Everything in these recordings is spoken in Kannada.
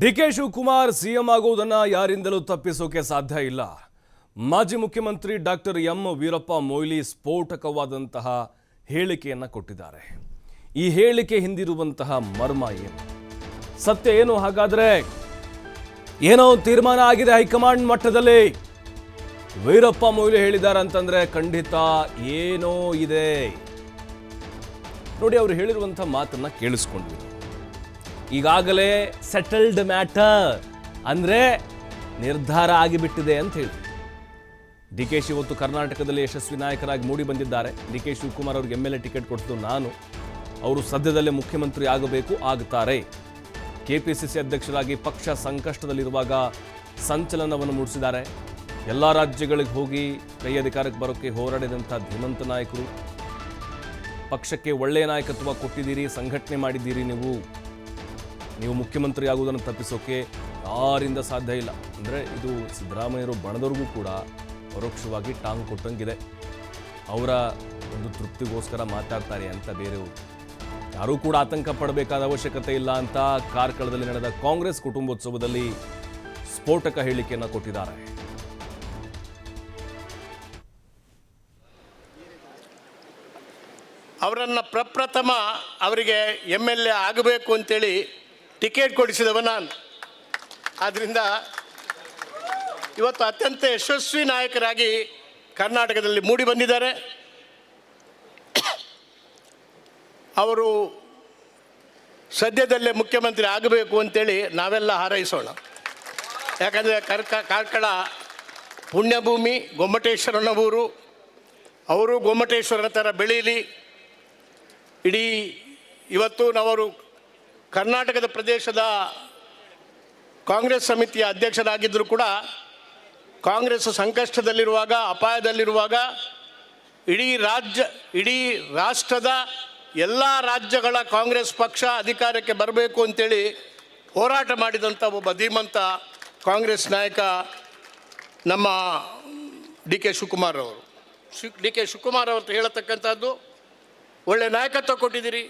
ಡಿ ಕೆ ಶಿವಕುಮಾರ್ ಸಿಎಂ ಆಗುವುದನ್ನು ಯಾರಿಂದಲೂ ತಪ್ಪಿಸೋಕೆ ಸಾಧ್ಯ ಇಲ್ಲ. ಮಾಜಿ ಮುಖ್ಯಮಂತ್ರಿ ಡಾಕ್ಟರ್ ಎಂ ವೀರಪ್ಪ ಮೊಯ್ಲಿ ಸ್ಫೋಟಕವಾದಂತಹ ಹೇಳಿಕೆಯನ್ನು ಕೊಟ್ಟಿದ್ದಾರೆ. ಈ ಹೇಳಿಕೆ ಹಿಂದಿರುವಂತಹ ಮರ್ಮ ಏನು? ಸತ್ಯ ಏನು? ಹಾಗಾದರೆ ಏನೋ ತೀರ್ಮಾನ ಆಗಿದೆ ಹೈಕಮಾಂಡ್ ಮಟ್ಟದಲ್ಲಿ. ವೀರಪ್ಪ ಮೊಯ್ಲಿ ಹೇಳಿದ್ದಾರೆ ಅಂತಂದರೆ ಖಂಡಿತ ಏನೋ ಇದೆ. ನೋಡಿ, ಅವರು ಹೇಳಿರುವಂಥ ಮಾತನ್ನು ಕೇಳಿಸ್ಕೊಂಡ್ವಿ ಈಗಾಗಲೇ ಸೆಟಲ್ಡ್ ಮ್ಯಾಟರ್ ಅಂದರೆ ನಿರ್ಧಾರ ಆಗಿಬಿಟ್ಟಿದೆ ಅಂತ ಹೇಳಿ. ಡಿ ಕೆ ಶಿ ಇವತ್ತು ಕರ್ನಾಟಕದಲ್ಲಿ ಯಶಸ್ವಿ ನಾಯಕರಾಗಿ ಮೂಡಿ ಬಂದಿದ್ದಾರೆ. ಡಿ ಕೆ ಶಿವಕುಮಾರ್ ಅವ್ರಿಗೆ ಎಂ ಎಲ್ ಎ ಟಿಕೆಟ್ ಕೊಡ್ತು ನಾನು. ಅವರು ಸದ್ಯದಲ್ಲೇ ಮುಖ್ಯಮಂತ್ರಿ ಆಗಬೇಕು ಆಗುತ್ತಾರೆ ಸಿ ಅಧ್ಯಕ್ಷರಾಗಿ ಪಕ್ಷ ಸಂಕಷ್ಟದಲ್ಲಿರುವಾಗ ಸಂಚಲನವನ್ನು ಮೂಡಿಸಿದ್ದಾರೆ. ಎಲ್ಲ ರಾಜ್ಯಗಳಿಗೆ ಹೋಗಿ ಕೈ ಅಧಿಕಾರಕ್ಕೆ ಬರೋಕ್ಕೆ ಹೋರಾಡಿದಂಥ ಧೀಮಂತ ನಾಯಕರು. ಪಕ್ಷಕ್ಕೆ ಒಳ್ಳೆಯ ನಾಯಕತ್ವ ಕೊಟ್ಟಿದ್ದೀರಿ, ಸಂಘಟನೆ ಮಾಡಿದ್ದೀರಿ ನೀವು. ನೀವು ಮುಖ್ಯಮಂತ್ರಿ ಆಗುವುದನ್ನು ತಪ್ಪಿಸೋಕೆ ಯಾರಿಂದ ಸಾಧ್ಯ ಇಲ್ಲ. ಅಂದರೆ ಇದು ಸಿದ್ದರಾಮಯ್ಯರು ಬಣದವ್ರಿಗೂ ಕೂಡ ಪರೋಕ್ಷವಾಗಿ ಟಾಂಗ್ ಕೊಟ್ಟಂಗಿದೆ. ಅವರ ಒಂದು ತೃಪ್ತಿಗೋಸ್ಕರ ಮಾತಾಡ್ತಾರೆ ಅಂತ ಬೇರೆಯವರು. ಯಾರೂ ಕೂಡ ಆತಂಕ ಪಡಬೇಕಾದ ಅವಶ್ಯಕತೆ ಇಲ್ಲ ಅಂತ ಕಾರ್ಕಳದಲ್ಲಿ ನಡೆದ ಕಾಂಗ್ರೆಸ್ ಕುಟುಂಬೋತ್ಸವದಲ್ಲಿ ಸ್ಫೋಟಕ ಹೇಳಿಕೆಯನ್ನು ಕೊಟ್ಟಿದ್ದಾರೆ. ಅವರನ್ನು ಪ್ರಪ್ರಥಮ ಅವರಿಗೆ ಎಂ ಎಲ್ ಎ ಆಗಬೇಕು ಅಂತೇಳಿ ಟಿಕೆಟ್ ಕೊಡಿಸಿದವ ನಾನು. ಆದ್ದರಿಂದ ಇವತ್ತು ಅತ್ಯಂತ ಯಶಸ್ವಿ ನಾಯಕರಾಗಿ ಕರ್ನಾಟಕದಲ್ಲಿ ಮೂಡಿ ಬಂದಿದ್ದಾರೆ. ಅವರು ಸದ್ಯದಲ್ಲೇ ಮುಖ್ಯಮಂತ್ರಿ ಆಗಬೇಕು ಅಂತೇಳಿ ನಾವೆಲ್ಲ ಹಾರೈಸೋಣ. ಯಾಕಂದರೆ ಕರ್ಕ, ಕಾರ್ಕಳ ಪುಣ್ಯಭೂಮಿ, ಗೊಮ್ಮಟೇಶ್ವರನ ಊರು. ಅವರು ಗೊಮ್ಮಟೇಶ್ವರನ ಥರ ಬೆಳೀಲಿ ಇಡೀ ಇವತ್ತು ನಾವರು ಕರ್ನಾಟಕದ ಪ್ರದೇಶದ ಕಾಂಗ್ರೆಸ್ ಸಮಿತಿಯ ಅಧ್ಯಕ್ಷರಾಗಿದ್ದರೂ ಕೂಡ ಕಾಂಗ್ರೆಸ್ ಸಂಕಷ್ಟದಲ್ಲಿರುವಾಗ, ಅಪಾಯದಲ್ಲಿರುವಾಗ ಇಡೀ ರಾಜ್ಯ, ಇಡೀ ರಾಷ್ಟ್ರದ ಎಲ್ಲ ರಾಜ್ಯಗಳ ಕಾಂಗ್ರೆಸ್ ಪಕ್ಷ ಅಧಿಕಾರಕ್ಕೆ ಬರಬೇಕು ಅಂತೇಳಿ ಹೋರಾಟ ಮಾಡಿದಂಥ ಒಬ್ಬ ಧೀಮಂತ ಕಾಂಗ್ರೆಸ್ ನಾಯಕ ನಮ್ಮ ಡಿ ಕೆ ಶಿವಕುಮಾರ್ ಅವರು. ಡಿ ಕೆ ಶಿವಕುಮಾರ್ ಅವರು ಹೇಳತಕ್ಕಂಥದ್ದು, ಒಳ್ಳೆ ನಾಯಕತ್ವ ಕೊಟ್ಟಿದ್ದೀರಿ.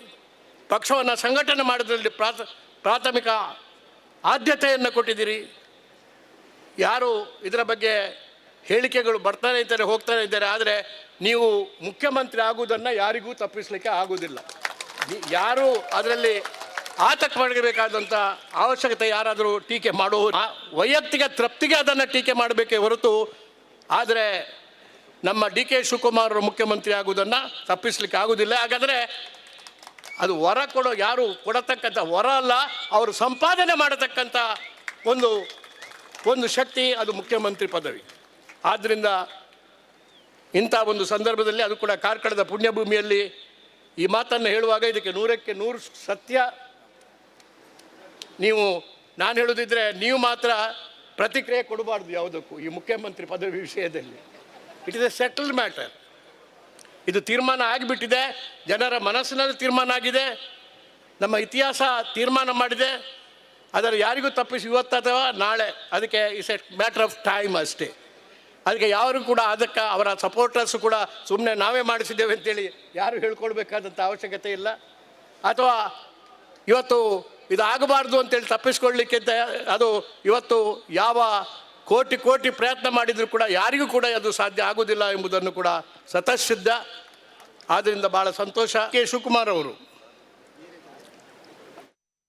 ಪಕ್ಷವನ್ನು ಸಂಘಟನೆ ಮಾಡೋದ್ರಲ್ಲಿ ಪ್ರಾಥ, ಪ್ರಾಥಮಿಕ ಆದ್ಯತೆಯನ್ನು ಕೊಟ್ಟಿದ್ದೀರಿ. ಯಾರು ಇದರ ಬಗ್ಗೆ ಹೇಳಿಕೆಗಳು ಬರ್ತಾನೆ ಇದ್ದಾರೆ, ಹೋಗ್ತಾನೆ ಇದ್ದಾರೆ, ಆದರೆ ನೀವು ಮುಖ್ಯಮಂತ್ರಿ ಆಗುವುದನ್ನು ಯಾರಿಗೂ ತಪ್ಪಿಸಲಿಕ್ಕೆ ಆಗುವುದಿಲ್ಲ. ಯಾರು ಅದರಲ್ಲಿ ಆತಂಕ ಮಾಡಬೇಕಾದಂಥ ಅವಶ್ಯಕತೆ ಯಾರಾದರೂ ಟೀಕೆ ಮಾಡುವ ವೈಯಕ್ತಿಕ ತೃಪ್ತಿಗೆ ಅದನ್ನು ಟೀಕೆ ಮಾಡಬೇಕೇ ಹೊರತು, ಆದರೆ ನಮ್ಮ ಡಿ ಕೆ ಶಿವಕುಮಾರ್ ಮುಖ್ಯಮಂತ್ರಿ ಆಗುವುದನ್ನು ತಪ್ಪಿಸಲಿಕ್ಕೆ ಆಗುವುದಿಲ್ಲ. ಹಾಗಾದರೆ ಅದು ವರ ಕೊಡೋ ಯಾರು ಕೊಡತಕ್ಕಂಥ ವರ ಅಲ್ಲ, ಅವರು ಸಂಪಾದನೆ ಮಾಡತಕ್ಕಂಥ ಒಂದು ಒಂದು ಶಕ್ತಿ, ಅದು ಮುಖ್ಯಮಂತ್ರಿ ಪದವಿ. ಆದ್ದರಿಂದ ಇಂಥ ಒಂದು ಸಂದರ್ಭದಲ್ಲಿ ಅದು ಕೂಡ ಕಾರ್ಕಳದ ಪುಣ್ಯಭೂಮಿಯಲ್ಲಿ ಈ ಮಾತನ್ನು ಹೇಳುವಾಗ ಇದಕ್ಕೆ ನೂರಕ್ಕೆ ನೂರು ಸತ್ಯ. ನೀವು, ನಾನು ಹೇಳೋದಿದ್ರೆ ನೀವು ಮಾತ್ರ ಪ್ರತಿಕ್ರಿಯೆ ಕೊಡಬಾರ್ದು ಯಾವುದಕ್ಕೂ ಈ ಮುಖ್ಯಮಂತ್ರಿ ಪದವಿ ವಿಷಯದಲ್ಲಿ. It is a settled matter ಇದು ತೀರ್ಮಾನ ಆಗಿಬಿಟ್ಟಿದೆ. ಜನರ ಮನಸ್ಸಿನಲ್ಲಿ ತೀರ್ಮಾನ ಆಗಿದೆ. ನಮ್ಮ ಇತಿಹಾಸ ತೀರ್ಮಾನ ಮಾಡಿದೆ. ಅದರ ಯಾರಿಗೂ ತಪ್ಪಿಸಿ ಇವತ್ತು ಅಥವಾ ನಾಳೆ. ಅದಕ್ಕೆ is a matter of time ಅಷ್ಟೇ. ಅದಕ್ಕೆ ಯಾರು ಕೂಡ ಅದಕ್ಕೆ ಅವರ ಸಪೋರ್ಟರ್ಸ್ ಕೂಡ ಸುಮ್ಮನೆ ನಾವೇ ಮಾಡಿಸಿದ್ದೇವೆ ಅಂತೇಳಿ ಯಾರು ಹೇಳ್ಕೊಳ್ಬೇಕಾದಂಥ ಅವಶ್ಯಕತೆ ಇಲ್ಲ. ಅಥವಾ ಇವತ್ತು ಇದಾಗಬಾರ್ದು ಅಂತೇಳಿ ತಪ್ಪಿಸ್ಕೊಳ್ಳಿಕ್ಕಿಂತ ಅದು ಇವತ್ತು ಯಾವ ಕೋಟಿ ಕೋಟಿ ಪ್ರಯತ್ನ ಮಾಡಿದರೂ ಕೂಡ ಯಾರಿಗೂ ಕೂಡ ಅದು ಸಾಧ್ಯ ಆಗುವುದಿಲ್ಲ ಎಂಬುದನ್ನು ಕೂಡ ಸತಸಿದ್ಧ ಆದ್ದರಿಂದ ಭಾಳ ಸಂತೋಷ. ಕೆ. ಶಿವಕುಮಾರ್ ಅವರು